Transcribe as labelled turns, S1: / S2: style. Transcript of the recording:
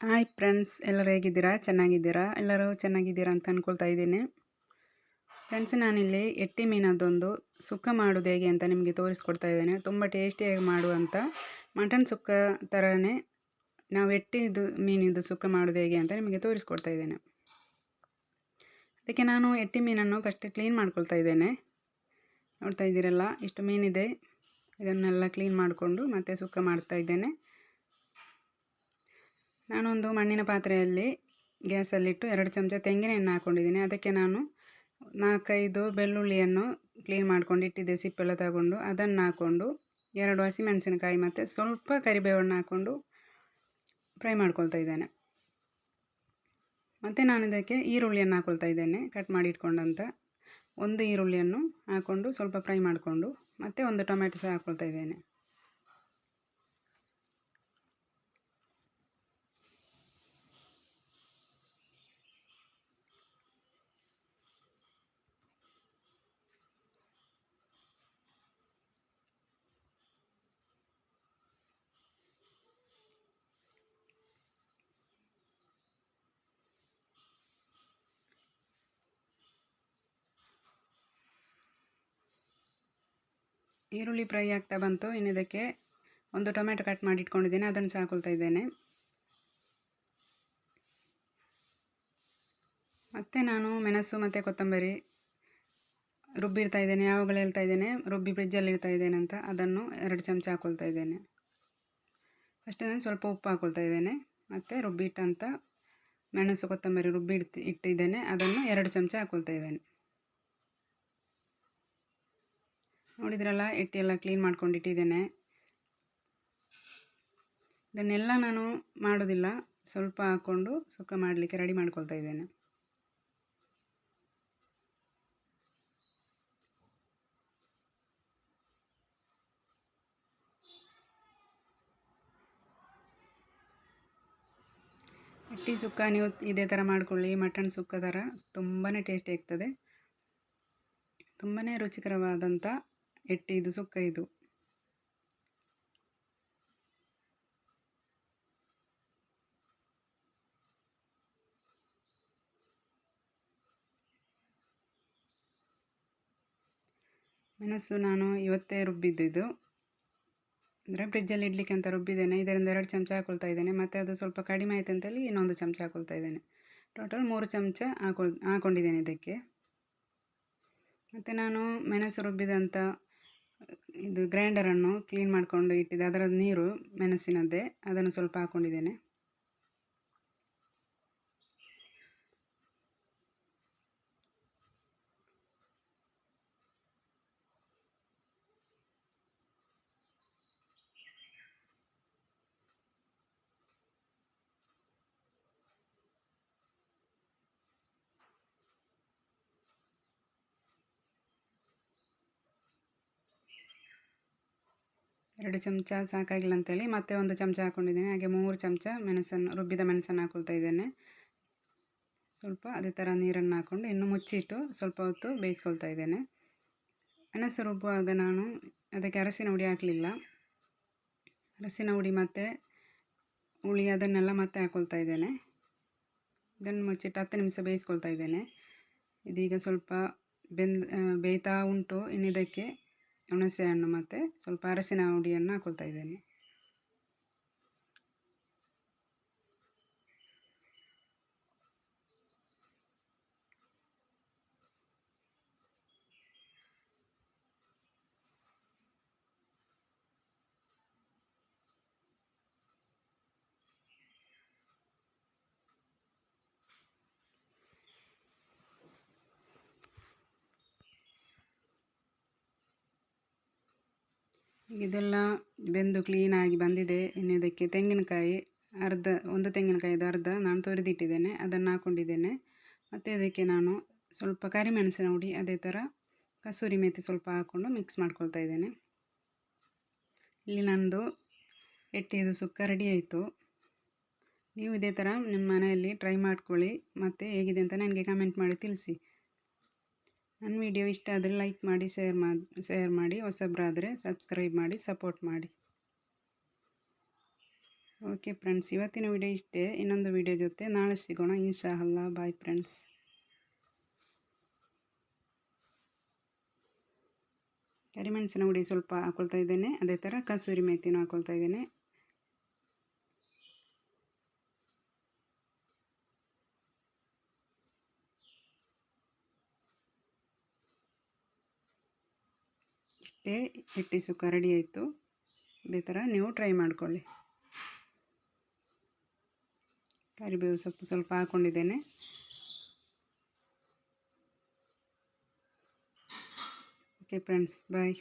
S1: Hi friends, ಎಲ್ಲರೂ ಹೇಗಿದ್ದೀರಾ? ಚೆನ್ನಾಗಿದ್ದೀರಾ? ಎಲ್ಲರೂ ಚೆನ್ನಾಗಿದ್ದೀರಾ ಅಂತ ಅಂದ್ಕೊಳ್ತಾ ಇದ್ದೀನಿ. ಫ್ರೆಂಡ್ಸ್, ನಾನಿಲ್ಲಿ ಎಟ್ಟಿ ಮೀನದೊಂದು ಸುಕ್ಕ ಮಾಡೋದು ಹೇಗೆ ಅಂತ ನಿಮಗೆ ತೋರಿಸ್ಕೊಡ್ತಾ ಇದ್ದೇನೆ. ತುಂಬ ಟೇಸ್ಟಿಯಾಗಿ ಮಾಡುವಂಥ ಮಟನ್ ಸುಕ್ಕ ಥರನೇ ನಾವು ಎಟ್ಟಿದು ಮೀನಿದ್ದು ಸುಕ್ಕ ಮಾಡೋದು ಹೇಗೆ ಅಂತ ನಿಮಗೆ ತೋರಿಸ್ಕೊಡ್ತಾ ಇದ್ದೇನೆ. ಅದಕ್ಕೆ ನಾನು ಎಟ್ಟಿ ಮೀನನ್ನು ಫಸ್ಟ್ ಕ್ಲೀನ್ ಮಾಡ್ಕೊಳ್ತಾ ಇದ್ದೇನೆ. ನೋಡ್ತಾ ಇದ್ದೀರಲ್ಲ, ಇಷ್ಟು ಮೀನಿದೆ. ಇದನ್ನೆಲ್ಲ ಕ್ಲೀನ್ ಮಾಡಿಕೊಂಡು ಮತ್ತೆ ಸುಕ್ಕ ಮಾಡ್ತಾ ಇದ್ದೇನೆ. ನಾನೊಂದು ಮಣ್ಣಿನ ಪಾತ್ರೆಯಲ್ಲಿ ಗ್ಯಾಸಲ್ಲಿಟ್ಟು ಎರಡು ಚಮಚ ತೆಂಗಿನ ಎಣ್ಣೆ ಹಾಕ್ಕೊಂಡಿದ್ದೀನಿ. ಅದಕ್ಕೆ ನಾನು ನಾಲ್ಕೈದು ಬೆಳ್ಳುಳ್ಳಿಯನ್ನು ಕ್ಲೀನ್ ಮಾಡ್ಕೊಂಡು ಇಟ್ಟಿದ್ದೆ ಸಿಪ್ಪೆಲ್ಲ ತಗೊಂಡು. ಅದನ್ನು ಹಾಕ್ಕೊಂಡು ಎರಡು ಹಸಿಮೆಣಸಿನಕಾಯಿ ಮತ್ತು ಸ್ವಲ್ಪ ಕರಿಬೇವನ್ನು ಹಾಕ್ಕೊಂಡು ಫ್ರೈ ಮಾಡ್ಕೊಳ್ತಾ ಇದ್ದೇನೆ. ಮತ್ತು ನಾನು ಇದಕ್ಕೆ ಈರುಳ್ಳಿಯನ್ನು ಹಾಕ್ಕೊಳ್ತಾ ಇದ್ದೇನೆ. ಕಟ್ ಮಾಡಿ ಇಟ್ಕೊಂಡಂಥ ಒಂದು ಈರುಳ್ಳಿಯನ್ನು ಹಾಕ್ಕೊಂಡು ಸ್ವಲ್ಪ ಫ್ರೈ ಮಾಡಿಕೊಂಡು ಮತ್ತು ಒಂದು ಟೊಮೆಟೊ ಸಹ ಹಾಕ್ಕೊಳ್ತಾ ಇದ್ದೇನೆ. ಈರುಳ್ಳಿ ಫ್ರೈ ಆಗ್ತಾ ಬಂತು. ಇನ್ನು ಇದಕ್ಕೆ ಒಂದು ಟೊಮೆಟೊ ಕಟ್ ಮಾಡಿ ಇಟ್ಕೊಂಡಿದ್ದೇನೆ. ಅದನ್ನು ಸಹ ಹಾಕೊಳ್ತಾ ಇದ್ದೇನೆ. ಮತ್ತು ನಾನು ಮೆಣಸು ಮತ್ತು ಕೊತ್ತಂಬರಿ ರುಬ್ಬಿರ್ತಾ ಇದ್ದೇನೆ. ಯಾವಾಗಲೂ ಹೇಳ್ತಾ ಇದ್ದೇನೆ, ರುಬ್ಬಿ ಫ್ರಿಜ್ಜಲ್ಲಿ ಇಡ್ತಾ ಇದ್ದೇನೆ ಅಂತ. ಅದನ್ನು ಎರಡು ಚಮಚ ಹಾಕೊಳ್ತಾ ಇದ್ದೇನೆ. ಫಸ್ಟ್ ನಾನು ಸ್ವಲ್ಪ ಉಪ್ಪು ಹಾಕೊಳ್ತಾ ಇದ್ದೇನೆ. ಮತ್ತು ರುಬ್ಬಿಟ್ಟಂಥ ಮೆಣಸು, ಕೊತ್ತಂಬರಿ ರುಬ್ಬಿ ಇಟ್ಟಿದ್ದೇನೆ. ಅದನ್ನು ಎರಡು ಚಮಚ ಹಾಕೊಳ್ತಾ ಇದ್ದೇನೆ. ನೋಡಿದ್ರಲ್ಲ ಎಲ್ಲ ಕ್ಲೀನ್ ಮಾಡ್ಕೊಂಡಿಟ್ಟಿದ್ದೇನೆ. ಇದನ್ನೆಲ್ಲ ನಾನು ಮಾಡೋದಿಲ್ಲ, ಸ್ವಲ್ಪ ಹಾಕ್ಕೊಂಡು ಸುಕ್ಕ ಮಾಡಲಿಕ್ಕೆ ರೆಡಿ ಮಾಡ್ಕೊಳ್ತಾ ಇದ್ದೇನೆ. ಇಟ್ಟಿ ಸುಕ್ಕ ನೀವು ಇದೇ ಥರ ಮಾಡ್ಕೊಳ್ಳಿ, ಮಟನ್ ಸುಕ್ಕ ಥರ ತುಂಬಾ ಟೇಸ್ಟಿ ಆಗ್ತದೆ. ತುಂಬಾ ರುಚಿಕರವಾದಂಥ ಎಟ್ಟಿ ಇದು ಸುಕ್ಕ ಇದು ಮೆಣಸು ನಾನು ಇವತ್ತೇ ರುಬ್ಬಿದ್ದು ಇದು. ಅಂದರೆ ಫ್ರಿಜ್ಜಲ್ಲಿ ಇಡ್ಲಿಕ್ಕೆ ಅಂತ ರುಬ್ಬಿದ್ದೇನೆ. ಇದರಿಂದ ಎರಡು ಚಮಚ ಹಾಕೊಳ್ತಾ ಇದ್ದೇನೆ. ಮತ್ತು ಅದು ಸ್ವಲ್ಪ ಕಡಿಮೆ ಆಯಿತು ಅಂತೇಳಿ ಇನ್ನೊಂದು ಚಮಚ ಹಾಕೊಳ್ತಾ ಇದ್ದೇನೆ. ಟೋಟಲ್ ಮೂರು ಚಮಚ ಹಾಕೊಳ್ ಹಾಕೊಂಡಿದ್ದೇನೆ ಇದಕ್ಕೆ. ಮತ್ತು ನಾನು ಮೆಣಸು ರುಬ್ಬಿದಂಥ ಇದು ಗ್ರೈಂಡರನ್ನು ಕ್ಲೀನ್ ಮಾಡಿಕೊಂಡು ಇಟ್ಟಿದ್ದೆ. ಅದರ ನೀರು ಮೆಣಸಿನದ್ದೇ. ಅದನ್ನು ಸ್ವಲ್ಪ ಹಾಕ್ಕೊಂಡಿದ್ದೇನೆ ಎರಡು ಚಮಚ ಸಾಕಾಗಿಲ್ಲ ಅಂತೇಳಿ ಮತ್ತೆ ಒಂದು ಚಮಚ ಹಾಕ್ಕೊಂಡಿದ್ದೀನಿ ಹಾಗೆ ಮೂರು ಚಮಚ ಮೆಣಸನ್ನು, ರುಬ್ಬಿದ ಮೆಣಸನ್ನು ಹಾಕ್ಕೊಳ್ತಾ ಇದ್ದೇನೆ. ಸ್ವಲ್ಪ ಅದೇ ಥರ ನೀರನ್ನು ಹಾಕ್ಕೊಂಡು ಇನ್ನು ಮುಚ್ಚಿಟ್ಟು ಸ್ವಲ್ಪ ಹೊತ್ತು ಬೇಯಿಸ್ಕೊಳ್ತಾ ಇದ್ದೇನೆ. ಮೆಣಸು ರುಬ್ಬುವಾಗ ನಾನು ಅದಕ್ಕೆ ಅರಸಿನ ಹುಡಿ ಹಾಕಲಿಲ್ಲ. ಅರಸಿನ ಹುಡಿ ಮತ್ತು ಹುಳಿ ಅದನ್ನೆಲ್ಲ ಮತ್ತೆ ಹಾಕ್ಕೊಳ್ತಾ ಇದ್ದೇನೆ. ಇದನ್ನು ಮುಚ್ಚಿಟ್ಟು ಹತ್ತು ನಿಮಿಷ ಬೇಯಿಸ್ಕೊಳ್ತಾ ಇದ್ದೇನೆ. ಇದೀಗ ಸ್ವಲ್ಪ ಬೆಂದ್ ಬೇಯ್ತಾ ಉಂಟು. ಇನ್ನಿದಕ್ಕೆ ಹುಣಸೆ ಹಣ್ಣು ಮತ್ತು ಸ್ವಲ್ಪ ಅರಸಿನ ಹುಡಿಯನ್ನು ಹಾಕೊಳ್ತಾ ಇದ್ದೇನೆ. ಇದೆಲ್ಲ ಬೆಂದು ಕ್ಲೀನಾಗಿ ಬಂದಿದೆ. ಇನ್ನು ಇದಕ್ಕೆ ತೆಂಗಿನಕಾಯಿ ಅರ್ಧ, ಒಂದು ತೆಂಗಿನಕಾಯಿದು ಅರ್ಧ ನಾನು ತೊರೆದಿಟ್ಟಿದ್ದೇನೆ. ಅದನ್ನು ಹಾಕೊಂಡಿದ್ದೇನೆ. ಮತ್ತು ಇದಕ್ಕೆ ನಾನು ಸ್ವಲ್ಪ ಕರಿಮೆಣಸಿನ ಹುಡಿ, ಅದೇ ಥರ ಕಸೂರಿ ಮೇಥಿ ಸ್ವಲ್ಪ ಹಾಕ್ಕೊಂಡು ಮಿಕ್ಸ್ ಮಾಡ್ಕೊಳ್ತಾ ಇದ್ದೇನೆ. ಇಲ್ಲಿ ನಂದು ಎಟ್ಟಿದು ಸುಕ್ಕ ರೆಡಿ ಆಯಿತು. ನೀವು ಇದೇ ಥರ ನಿಮ್ಮ ಮನೆಯಲ್ಲಿ ಟ್ರೈ ಮಾಡ್ಕೊಳ್ಳಿ. ಮತ್ತು ಹೇಗಿದೆ ಅಂತ ನನಗೆ ಕಮೆಂಟ್ ಮಾಡಿ ತಿಳಿಸಿ. ನನ್ನ ವಿಡಿಯೋ ಇಷ್ಟ ಆದರೆ ಲೈಕ್ ಮಾಡಿ, ಶೇರ್ ಮಾಡಿ ಶೇರ್ ಮಾಡಿ, ಹೊಸಬ್ರಾದರೆ ಸಬ್ಸ್ಕ್ರೈಬ್ ಮಾಡಿ, ಸಪೋರ್ಟ್ ಮಾಡಿ. ಓಕೆ ಫ್ರೆಂಡ್ಸ್, ಇವತ್ತಿನ ವಿಡಿಯೋ ಇಷ್ಟೇ. ಇನ್ನೊಂದು ವಿಡಿಯೋ ಜೊತೆ ನಾಳೆ ಸಿಗೋಣ. ಇನ್ಶಾ ಅಲ್ಲಾ ಬಾಯ್ ಫ್ರೆಂಡ್ಸ್. ಕರಿಮೆಣಸಿನ ಸ್ವಲ್ಪ ಇದ್ದೇನೆ. ಅದೇ ಥರ ಕಸೂರಿ ಮೇಥಿನೂ ಹಾಕೊಳ್ತಾ ಇದ್ದೇನೆ. ಇಷ್ಟೇ ಸುಕ್ಕ ರೆಡಿ ಆಯಿತು. ಇದೇ ಥರ ನೀವು ಟ್ರೈ ಮಾಡಿಕೊಳ್ಳಿ. ಕರಿಬೇವು ಸೊಪ್ಪು ಸ್ವಲ್ಪ ಹಾಕ್ಕೊಂಡಿದ್ದೇನೆ ಓಕೆ ಫ್ರೆಂಡ್ಸ್ ಬಾಯ್